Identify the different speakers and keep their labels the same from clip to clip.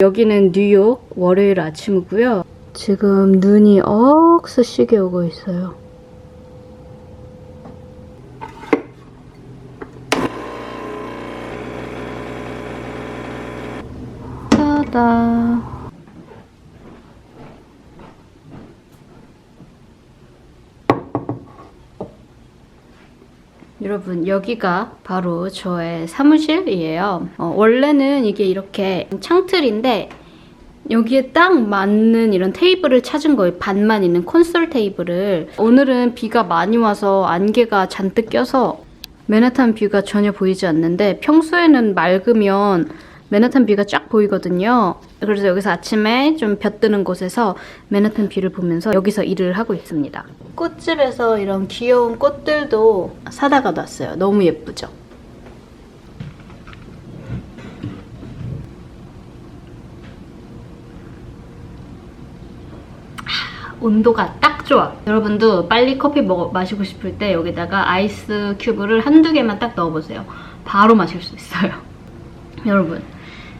Speaker 1: 여기는 뉴욕 월요일 아침이고요. 지금 눈이 억수시게 오고 있어요. 따다. 여러분 여기가 바로 저의 사무실이에요. 어, 원래는 이게 이렇게 창틀인데 여기에 딱 맞는 이런 테이블을 찾은 거예요. 반만 있는 콘솔 테이블을. 오늘은 비가 많이 와서 안개가 잔뜩 껴서 맨하탄 뷰가 전혀 보이지 않는데 평소에는 맑으면 맨하탄 뷰가 쫙 보이거든요. 그래서 여기서 아침에 좀 볕드는 곳에서 맨하탄 뷰를 보면서 여기서 일을 하고 있습니다. 꽃집에서 이런 귀여운 꽃들도 사다가 놨어요. 너무 예쁘죠? 온도가 딱 좋아. 여러분도 빨리 커피 먹어, 마시고 싶을 때 여기다가 아이스 큐브를 한두 개만 딱 넣어보세요. 바로 마실 수 있어요. 여러분,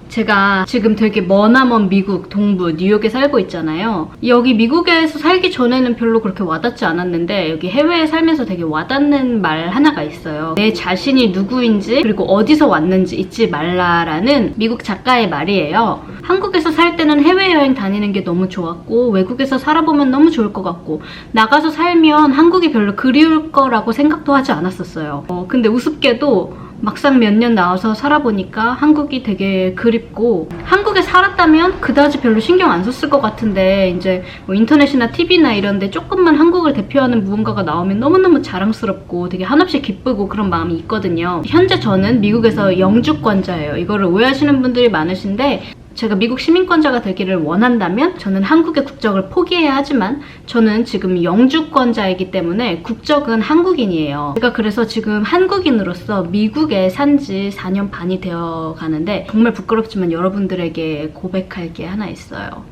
Speaker 1: 제가 지금 되게 머나먼 미국 동부 뉴욕에 살고 있잖아요. 여기 미국에서 살기 전에는 별로 그렇게 와닿지 않았는데 여기 해외에 살면서 되게 와닿는 말 하나가 있어요. 내 자신이 누구인지 그리고 어디서 왔는지 잊지 말라라는 미국 작가의 말이에요. 한국에서 살 때는 해외여행 다니는 게 너무 좋았고 외국에서 살아보면 너무 좋을 것 같고 나가서 살면 한국이 별로 그리울 거라고 생각도 하지 않았었어요. 어, 근데 우습게도 막상 몇 년 나와서 살아보니까 한국이 되게 그립고 한국에 살았다면 그다지 별로 신경 안 썼을 것 같은데 이제 뭐 인터넷이나 TV나 이런데 조금만 한국을 대표하는 무언가가 나오면 너무너무 자랑스럽고 되게 한없이 기쁘고 그런 마음이 있거든요. 현재 저는 미국에서 영주권자예요. 이거를 오해하시는 분들이 많으신데 제가 미국 시민권자가 되기를 원한다면 저는 한국의 국적을 포기해야 하지만 저는 지금 영주권자이기 때문에 국적은 한국인이에요. 제가 그래서 지금 한국인으로서 미국에 산 지 4년 반이 되어 가는데 정말 부끄럽지만 여러분들에게 고백할 게 하나 있어요.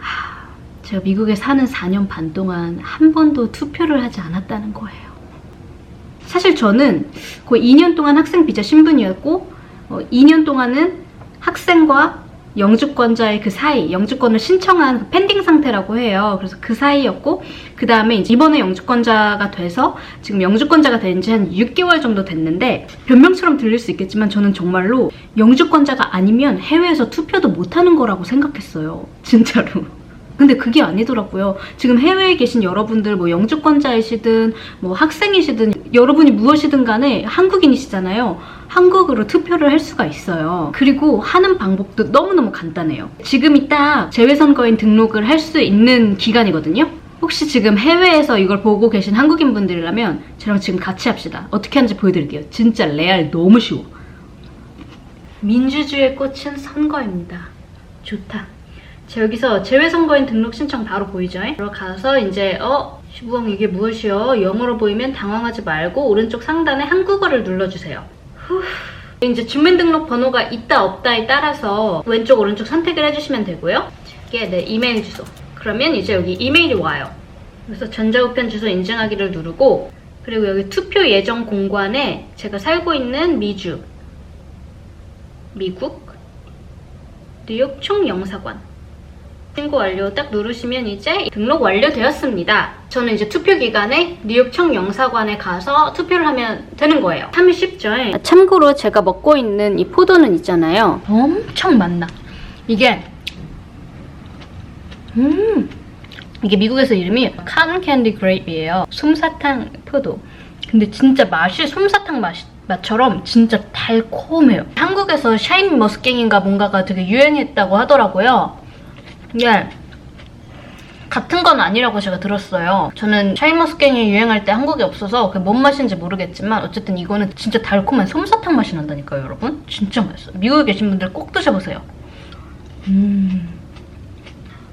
Speaker 1: 하, 제가 미국에 사는 4년 반 동안 한 번도 투표를 하지 않았다는 거예요. 사실 저는 거의 2년 동안 학생 비자 신분이었고 어, 2년 동안은 학생과 영주권자의 그 사이, 영주권을 신청한 그 펜딩 상태라고 해요. 그래서 그 사이였고, 그 다음에 이번에 영주권자가 돼서 지금 영주권자가 된 지 한 6개월 정도 됐는데, 변명처럼 들릴 수 있겠지만 저는 정말로 영주권자가 아니면 해외에서 투표도 못하는 거라고 생각했어요. 진짜로. 근데 그게 아니더라고요. 지금 해외에 계신 여러분들 뭐 영주권자이시든 뭐 학생이시든 여러분이 무엇이든 간에 한국인이시잖아요. 한국으로 투표를 할 수가 있어요. 그리고 하는 방법도 너무너무 간단해요. 지금이 딱 재외선거인 등록을 할 수 있는 기간이거든요. 혹시 지금 해외에서 이걸 보고 계신 한국인 분들이라면 저랑 지금 같이 합시다. 어떻게 하는지 보여드릴게요. 진짜 레알 너무 쉬워. 민주주의의 꽃은 선거입니다. 좋다. 자, 여기서 재외선거인 등록 신청 바로 보이죠? 들어가서 이제 어? 시부엉 이게 무엇이요? 영어로 보이면 당황하지 말고 오른쪽 상단에 한국어를 눌러주세요. 후. 이제 주민등록 번호가 있다 없다에 따라서 왼쪽 오른쪽 선택을 해주시면 되고요. 이게 내 이메일 주소. 그러면 이제 여기 이메일이 와요. 그래서 전자우편 주소 인증하기를 누르고 그리고 여기 투표 예정 공관에 제가 살고 있는 미주, 미국, 뉴욕 총영사관 신고 완료 딱 누르시면 이제 등록 완료되었습니다. 저는 이제 투표 기간에 뉴욕 총영사관에 가서 투표를 하면 되는 거예요. 참 쉽죠? 참고로 제가 먹고 있는 이 포도는 있잖아요. 엄청 맛나. 이게 음 이게 미국에서 이름이 카든 캔디 그레이프예요. 솜사탕 포도. 근데 진짜 맛이 솜사탕 맛 맛처럼 진짜 달콤해요. 한국에서 샤인 머스갱인가 뭔가가 되게 유행했다고 하더라고요. 이게 같은 건 아니라고 제가 들었어요. 저는 샤인머스갱이 유행할 때 한국에 없어서 뭔 맛인지 모르겠지만 어쨌든 이거는 진짜 달콤한 솜사탕 맛이 난다니까요, 여러분. 진짜 맛있어요. 미국에 계신 분들 꼭 드셔보세요. 음.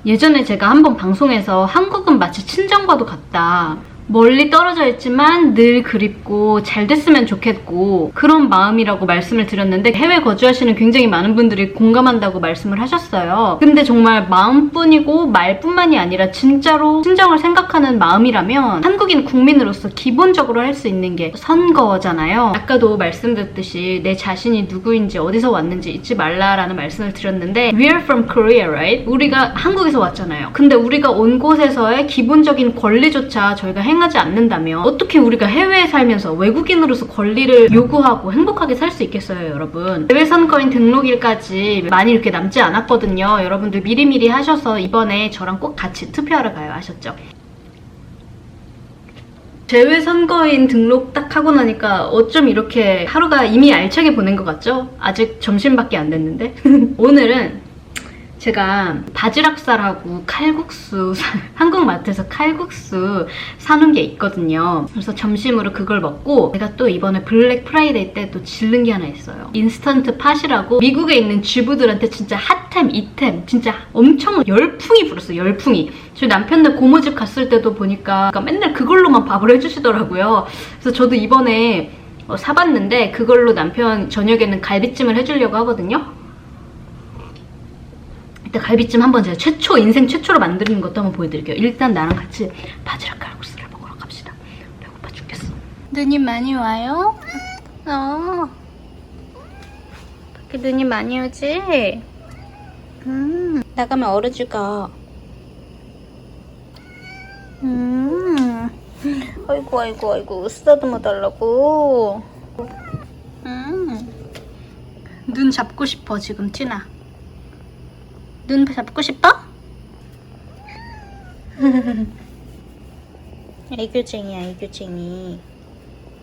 Speaker 1: 예전에 제가 한번 방송에서 한국은 마치 친정과도 같다. 멀리 떨어져 있지만 늘 그립고 잘 됐으면 좋겠고 그런 마음이라고 말씀을 드렸는데 해외 거주하시는 굉장히 많은 분들이 공감한다고 말씀을 하셨어요. 근데 정말 마음뿐이고 말뿐만이 아니라 진짜로 친정을 생각하는 마음이라면 한국인 국민으로서 기본적으로 할 수 있는 게 선거잖아요. 아까도 말씀드렸듯이 내 자신이 누구인지 어디서 왔는지 잊지 말라라는 말씀을 드렸는데 We are from Korea, right? 우리가 한국에서 왔잖아요. 근데 우리가 온 곳에서의 기본적인 권리조차 저희가 행 하지 않는다면 어떻게 우리가 해외에 살면서 외국인으로서 권리를 요구하고 행복하게 살 수 있겠어요, 여러분? 해외 선거인 등록일까지 많이 이렇게 남지 않았거든요. 여러분들 미리미리 하셔서 이번에 저랑 꼭 같이 투표하러 가요. 아셨죠? 제외 선거인 등록 딱 하고 나니까 어쩜 이렇게 하루가 이미 알차게 보낸 것 같죠? 아직 점심밖에 안 됐는데 오늘은 제가 바지락살하고 칼국수 사- 한국마트에서 칼국수 사놓은 게 있거든요. 그래서 점심으로 그걸 먹고 제가 또 이번에 블랙 프라이데이 때 또 질른 게 하나 있어요. 인스턴트 팥이라고 미국에 있는 주부들한테 진짜 핫템, 이템 진짜 엄청 열풍이 불었어요. 열풍이. 저희 남편네 고모집 갔을 때도 보니까 맨날 그걸로만 밥을 해주시더라고요. 그래서 저도 이번에 어, 사봤는데 그걸로 남편 저녁에는 갈비찜을 해주려고 하거든요. 일단 갈비찜 한번 제가 최초 인생 최초로 만드는 것도 한번 보여드릴게요. 일단 나랑 같이 바지락 칼국수를 먹으러 갑시다. 배고파 죽겠어. 눈이 많이 와요? 어. 밖에 눈이 많이 오지? 음. 나가면 얼어지가. 음. 아이고 아이고 아이고 쓰다듬어 달라고. 음. 눈 잡고 싶어 지금 티나. 눈 잡고 싶어? 애교쟁이야 애교쟁이.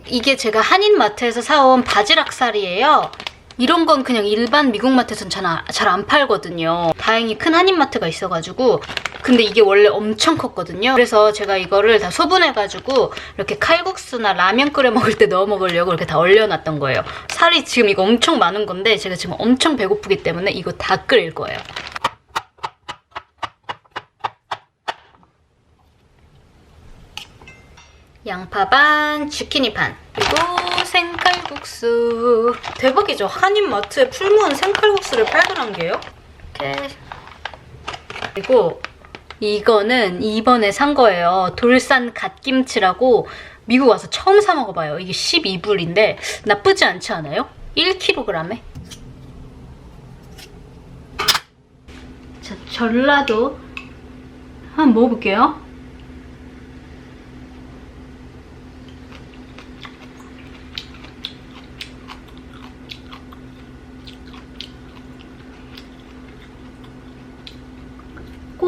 Speaker 1: 이게 제가 한인마트에서 사온 바지락살이에요. 이런 건 그냥 일반 미국 마트에선 잘안 팔거든요. 다행히 큰 한인마트가 있어가지고. 근데 이게 원래 엄청 컸거든요. 그래서 제가 이거를 다 소분해가지고 이렇게 칼국수나 라면 끓여 먹을 때 넣어 먹으려고 이렇게 다 얼려놨던 거예요. 살이 지금 이거 엄청 많은 건데 제가 지금 엄청 배고프기 때문에 이거 다 끓일 거예요 양파 반, 주키니 반, 그리고 생칼국수. 대박이죠? 한인마트에 풀무원 생칼국수를 팔더란 게요. 이렇게. 그리고 이거는 이번에 산 거예요. 돌산 갓김치라고 미국 와서 처음 사 먹어봐요. 이게 12불인데 나쁘지 않지 않아요? 1kg에. 자, 전라도 한번 먹어볼게요.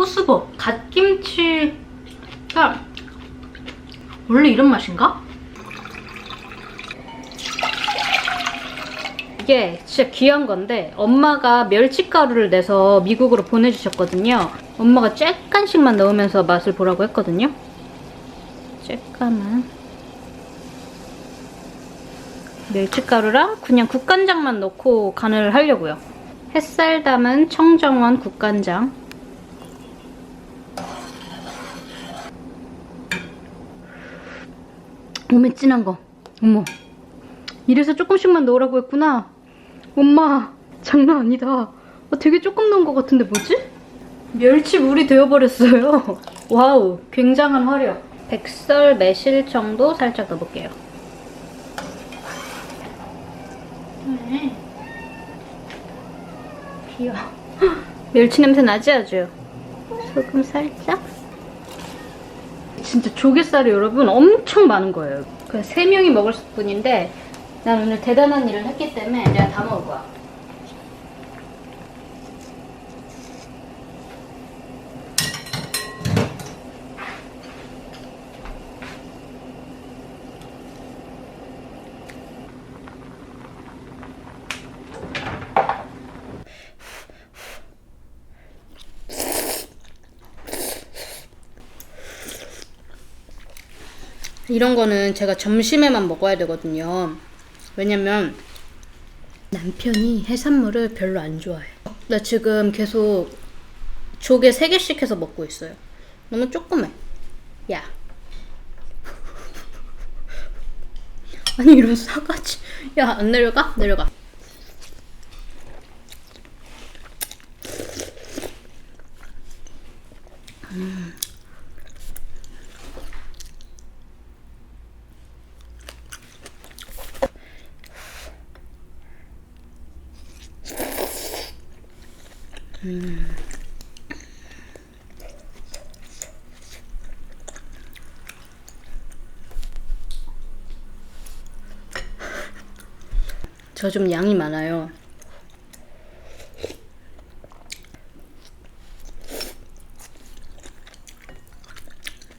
Speaker 1: 꼬스버 갓김치가 원래 이런 맛인가? 이게 진짜 귀한 건데 엄마가 멸치가루를 내서 미국으로 보내주셨거든요. 엄마가 쬐깐씩만 넣으면서 맛을 보라고 했거든요. 쬐깐만 멸치가루랑 그냥 국간장만 넣고 간을 하려고요. 햇살 담은 청정원 국간장 어메 진한 거. 어머. 이래서 조금씩만 넣으라고 했구나. 엄마 장난 아니다. 어, 되게 조금 넣은 것 같은데 뭐지? 멸치물이 되어버렸어요. 와우 굉장한 화력. 백설 매실 정도 살짝 넣어볼게요. 네. 귀여워. 멸치 냄새 나지 아주? 소금 살짝? 진짜 조개살이 여러분 엄청 많은 거예요. 그냥 세 명이 먹을 뿐인데 난 오늘 대단한 일을 했기 때문에 내가 다 먹을 거야. 이런 거는 제가 점심에만 먹어야 되거든요. 왜냐면 남편이 해산물을 별로 안 좋아해. 나 지금 계속 조개 3개씩 해서 먹고 있어요. 너무 조그매. 야. 아니 이런 싸가지. 야 안 내려가? 내려가. 저 좀 양이 많아요.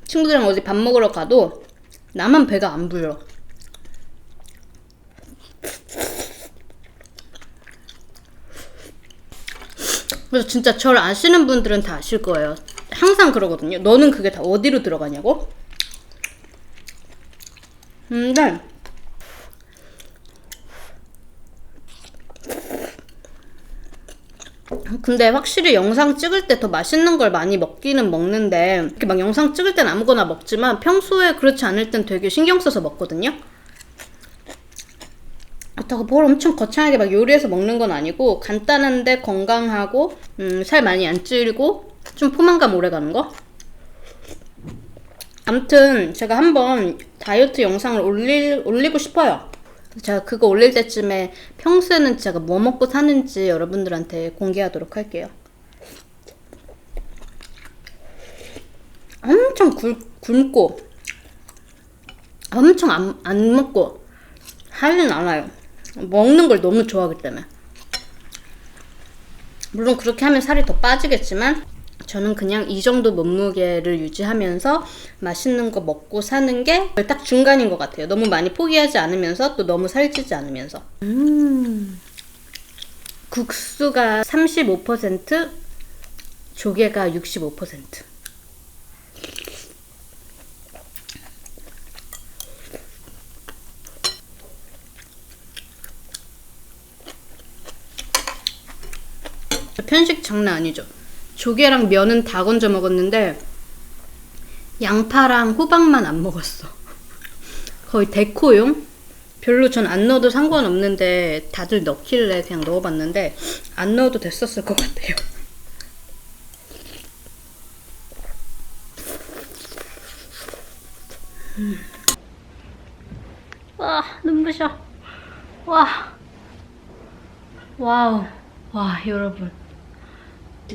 Speaker 1: 친구들이랑 어디 밥 먹으러 가도 나만 배가 안 불러. 그래서 진짜 저를 아시는 분들은 다 아실 거예요. 항상 그러거든요. 너는 그게 다 어디로 들어가냐고? 근데 근데 확실히 영상 찍을 때 더 맛있는 걸 많이 먹기는 먹는데 이렇게 막 영상 찍을 땐 아무거나 먹지만 평소에 그렇지 않을 땐 되게 신경 써서 먹거든요. 그렇다고 뭘 엄청 거창하게 막 요리해서 먹는 건 아니고 간단한데 건강하고 음, 살 많이 안 찌고 좀 포만감 오래 가는 거. 아무튼 제가 한번 다이어트 영상을 올릴, 올리고 싶어요. 제가 그거 올릴 때쯤에 평소에는 제가 뭐 먹고 사는지 여러분들한테 공개하도록 할게요. 엄청 굵, 굶고 엄청 안, 안 먹고 하진 않아요. 먹는 걸 너무 좋아하기 때문에. 물론 그렇게 하면 살이 더 빠지겠지만 저는 그냥 이 정도 몸무게를 유지하면서 맛있는 거 먹고 사는 게 딱 중간인 것 같아요. 너무 많이 포기하지 않으면서 또 너무 살찌지 않으면서. 음. 국수가 35%, 조개가 65%. 편식 장난 아니죠. 조개랑 면은 다 건져 먹었는데 양파랑 호박만 안 먹었어. 거의 데코용? 별로 전 안 넣어도 상관없는데 다들 넣길래 그냥 넣어봤는데 안 넣어도 됐었을 것 같아요. 음. 와 눈부셔. 와 와우 와 여러분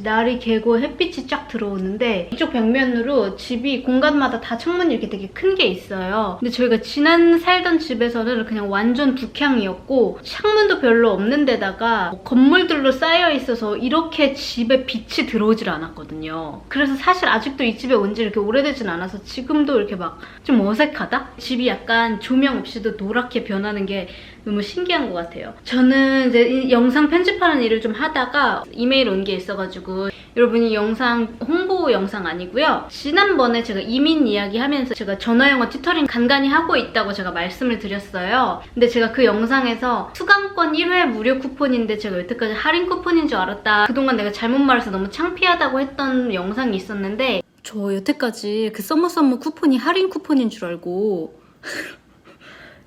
Speaker 1: 날이 개고 햇빛이 쫙 들어오는데 이쪽 벽면으로 집이 공간마다 다 창문이 이렇게 되게 큰 게 있어요. 근데 저희가 지난 살던 집에서는 그냥 완전 북향이었고 창문도 별로 없는 데다가 뭐 건물들로 쌓여 있어서 이렇게 집에 빛이 들어오질 않았거든요. 그래서 사실 아직도 이 집에 온 지 이렇게 오래되진 않아서 지금도 이렇게 막 좀 어색하다? 집이 약간 조명 없이도 노랗게 변하는 게 너무 신기한 것 같아요. 저는 이제 이 영상 편집하는 일을 좀 하다가 이메일 온 게 있어가지고 여러분이 영상 홍보 영상 아니고요. 지난번에 제가 이민 이야기 하면서 제가 전화영어 튜터링 간간히 하고 있다고 제가 말씀을 드렸어요. 근데 제가 그 영상에서 수강권 1회 무료 쿠폰인데 제가 여태까지 할인 쿠폰인 줄 알았다. 그동안 내가 잘못 말해서 너무 창피하다고 했던 영상이 있었는데 저 여태까지 그 썸머썸머 쿠폰이 할인 쿠폰인 줄 알고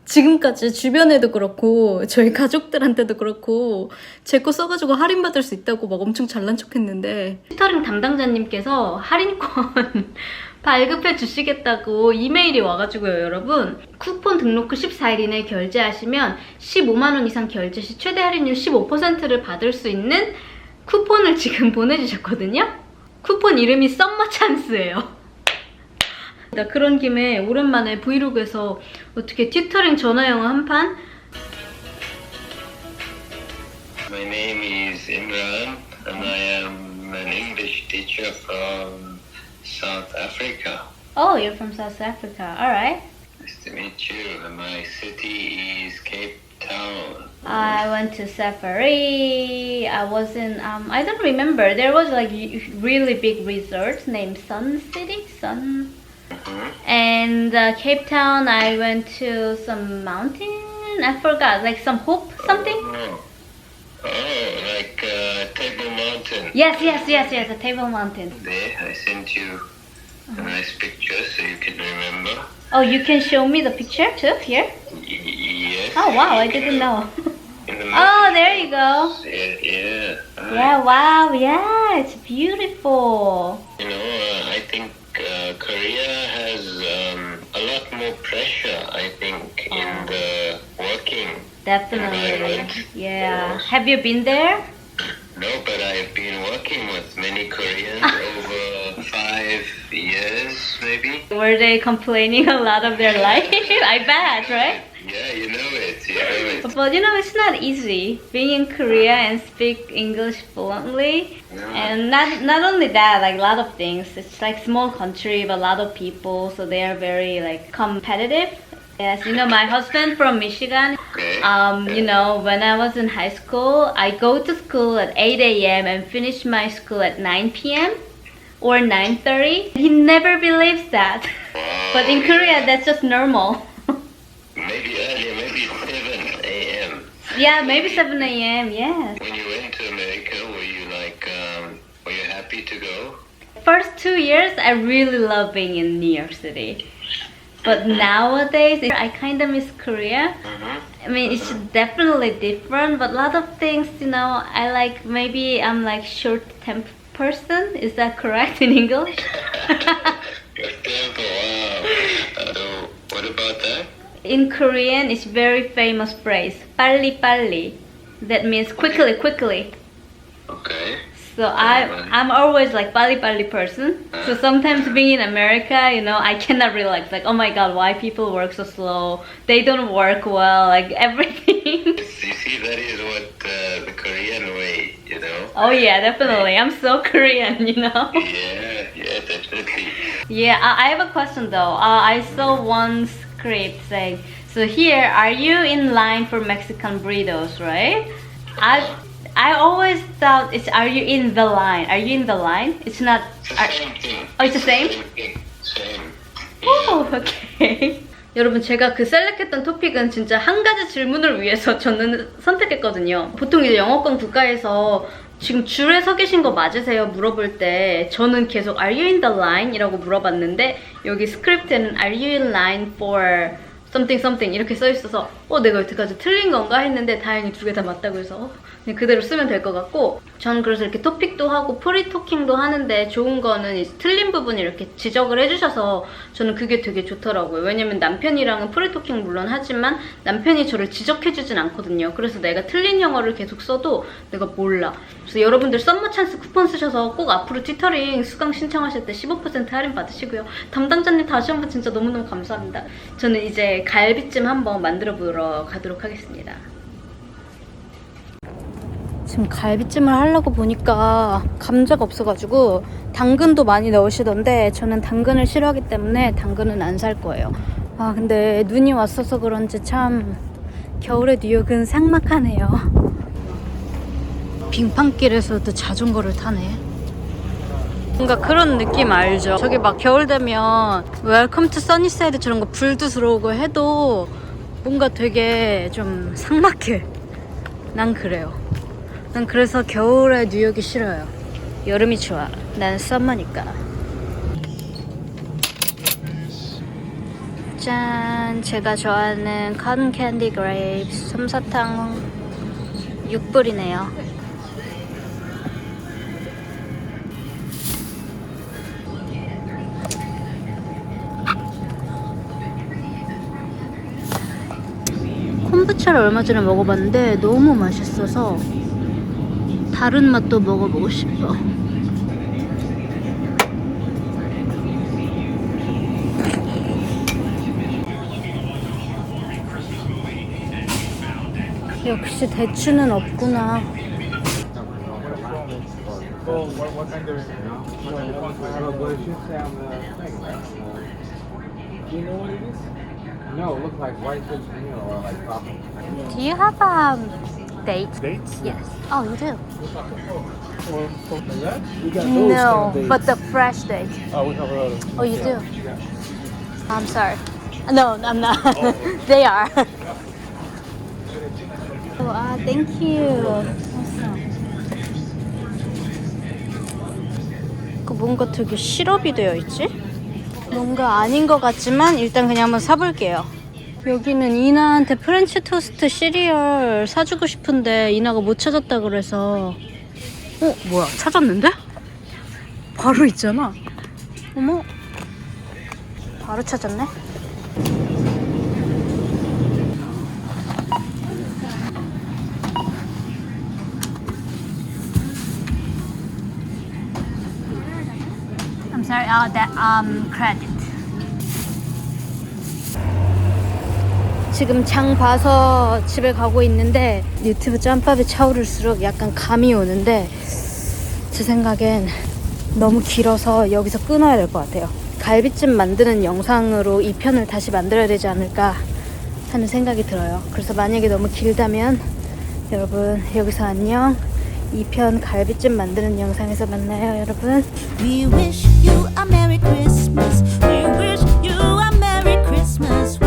Speaker 1: 지금까지 주변에도 그렇고 저희 가족들한테도 그렇고 제 거 써가지고 할인받을 수 있다고 막 엄청 잘난 척했는데. 스타링 담당자님께서 할인권 발급해 주시겠다고 이메일이 와가지고요 여러분. 쿠폰 등록 후 14일 이내에 결제하시면 15만원 이상 결제 시 최대 할인율 15%를 받을 수 있는 쿠폰을 지금 보내주셨거든요. 쿠폰 이름이 썸머 찬스예요 나 그런 김에 오랜만에 브이로그에서 어떻게 튜터링 전화 영어 한 판?
Speaker 2: My name is Imran and I am an English teacher from South Africa.
Speaker 1: Oh, you're from South Africa. Alright.
Speaker 2: Nice to meet you. And my city is Cape Town.
Speaker 1: I went to Safari. I was in, um, I don't remember. There was like y- really big resort named Sun City? Sun.
Speaker 2: Mhm.
Speaker 1: And uh, Cape Town, I went to some mountain. I forgot, like some Hope something?
Speaker 2: Oh, oh like uh, Table Mountain.
Speaker 1: Yes, yes, yes, yes, a Table Mountain.
Speaker 2: There, I sent you a nice picture so you can remember.
Speaker 1: Oh, you can show me the picture too here?
Speaker 2: Yes.
Speaker 1: Oh wow, I didn't know.
Speaker 2: The
Speaker 1: oh, there you go.
Speaker 2: Yeah, yeah.
Speaker 1: Yeah, wow, yeah, it's beautiful.
Speaker 2: You know, uh, I think uh, Korea has um, a lot more pressure, I think, in the working.
Speaker 1: Definitely.
Speaker 2: Environment.
Speaker 1: Yeah. Have you been there?
Speaker 2: No, but I've been working with many Koreans over five years, maybe.
Speaker 1: Were they complaining a lot of their life? I bet, right?
Speaker 2: Yeah, you know it, it.
Speaker 1: But you know, it's not easy being in Korea and speak English fluently. And not not only that, like a lot of things. It's like small country, but a lot of people, so they are very like competitive. Yes, you know, my husband from Michigan. Um, you know, when I was in high school, I go to school at 8 a.m. and finish my school at 9 p.m. or 9:30. He never believes that. But in Korea, that's just normal.
Speaker 2: Maybe earlier, maybe 7 a.m.
Speaker 1: yeah, maybe 7 a.m. Yes.
Speaker 2: When you went to America, were you like, um, were you happy to go?
Speaker 1: First two years, I really love being in New York City. But nowadays, I kind of miss Korea.
Speaker 2: Mm-hmm.
Speaker 1: I mean, it's definitely different, but a lot of things, you know, I like maybe I'm like short temp person. Is that correct in English?
Speaker 2: Your tempo, wow. Uh, so what about that?
Speaker 1: in Korean it's very famous phrase. Pali pali. That means quickly, quickly.
Speaker 2: Okay.
Speaker 1: So I I'm always like pali pali person. So uh. sometimes being in America, you know, I cannot relax. Like oh my god, why people work so slow? They don't work well. Like everything.
Speaker 2: You see, that is what uh, the Korean way, you know.
Speaker 1: Oh yeah, definitely. I'm so Korean, you know.
Speaker 2: Yeah, yeah, definitely.
Speaker 1: Yeah, I, I have a question though. Uh, I saw mm-hmm. once script saying, so here, are you in line for Mexican burritos, right? I I always thought it's, are you in the line? Are you in the line? It's not.
Speaker 2: It's the
Speaker 1: Are, oh, it's the same? 오, 오케이. 여러분 제가 그 셀렉했던 토픽은 진짜 한 가지 질문을 위해서 저는 선택했거든요. 보통 이제 영어권 국가에서 지금 줄에 서 계신 거 맞으세요? 물어볼 때 저는 계속 Are you in the line? 이라고 물어봤는데 여기 스크립트에는 Are you in line for something something 이렇게 써 있어서 어 내가 여태까지 틀린 건가 했는데 다행히 두 개 다 맞다고 해서 어, 그냥 그대로 쓰면 될 것 같고 전 그래서 이렇게 토픽도 하고 프리토킹도 하는데 좋은 거는 이 틀린 부분 이렇게 지적을 해주셔서 저는 그게 되게 좋더라고요 왜냐면 남편이랑은 프리토킹 물론 하지만 남편이 저를 지적해주진 않거든요 그래서 내가 틀린 영어를 계속 써도 내가 몰라 그래서 여러분들 썸머 찬스 쿠폰 쓰셔서 꼭 앞으로 튜터링 수강 신청하실 때 15% 할인 받으시고요 담당자님 다시 한번 진짜 너무너무 감사합니다 저는 이제 갈비찜 한번 만들어 보러 가도록 하겠습니다 지금 갈비찜을 하려고 보니까 감자가 없어가지고 당근도 많이 넣으시던데 저는 당근을 싫어하기 때문에 당근은 안 살 거예요. 아 근데 눈이 왔어서 그런지 참 겨울의 뉴욕은 삭막하네요. 빙판길에서도 자전거를 타네. 뭔가 그런 느낌 알죠? 저기 막 겨울 되면 웰컴 투 써니사이드처럼 거 불도 들어오고 해도 뭔가 되게 좀 삭막해. 난 그래요. 난 그래서 겨울에 뉴욕이 싫어요. 여름이 좋아. 난 썸머니까. 짠! 제가 좋아하는 컨 캔디 그레이프스 솜사탕 6불이네요. 콤부차를 얼마 전에 먹어봤는데 너무 맛있어서 다른 맛도 먹어보고 싶어. 역시 대추는 없구나.
Speaker 3: No, it looks like white fish meal or like coffee.
Speaker 1: Do you have a date?
Speaker 3: Dates?
Speaker 1: Yes. Oh, you do?
Speaker 3: Or something like that? We got
Speaker 1: No, but the fresh date.
Speaker 3: Oh, we have a
Speaker 1: Oh, you do? I'm sorry. No, I'm not. they are. oh, ah, thank you. Awesome. 그 뭔가 되게 시럽이 되어 있지? 뭔가 아닌 것 같지만 일단 그냥 한번 사볼게요. 여기는 이나한테 프렌치 토스트 시리얼 사주고 싶은데 이나가 못 찾았다 그래서 어? 뭐야 찾았는데? 바로 있잖아 어머 바로 찾았네 Sorry, uh, that um credit. 지금 장 봐서 집에 가고 있는데 유튜브 짬밥이 차오를수록 약간 감이 오는데 제 생각엔 너무 길어서 여기서 끊어야 될 것 같아요. 갈비찜 만드는 영상으로 이 편을 다시 만들어야 되지 않을까 하는 생각이 들어요. 그래서 만약에 너무 길다면 여러분 여기서 안녕. 2편 갈비찜 만드는 영상에서 만나요, 여러분. We wish you a Merry Christmas.
Speaker 4: We wish you a Merry Christmas.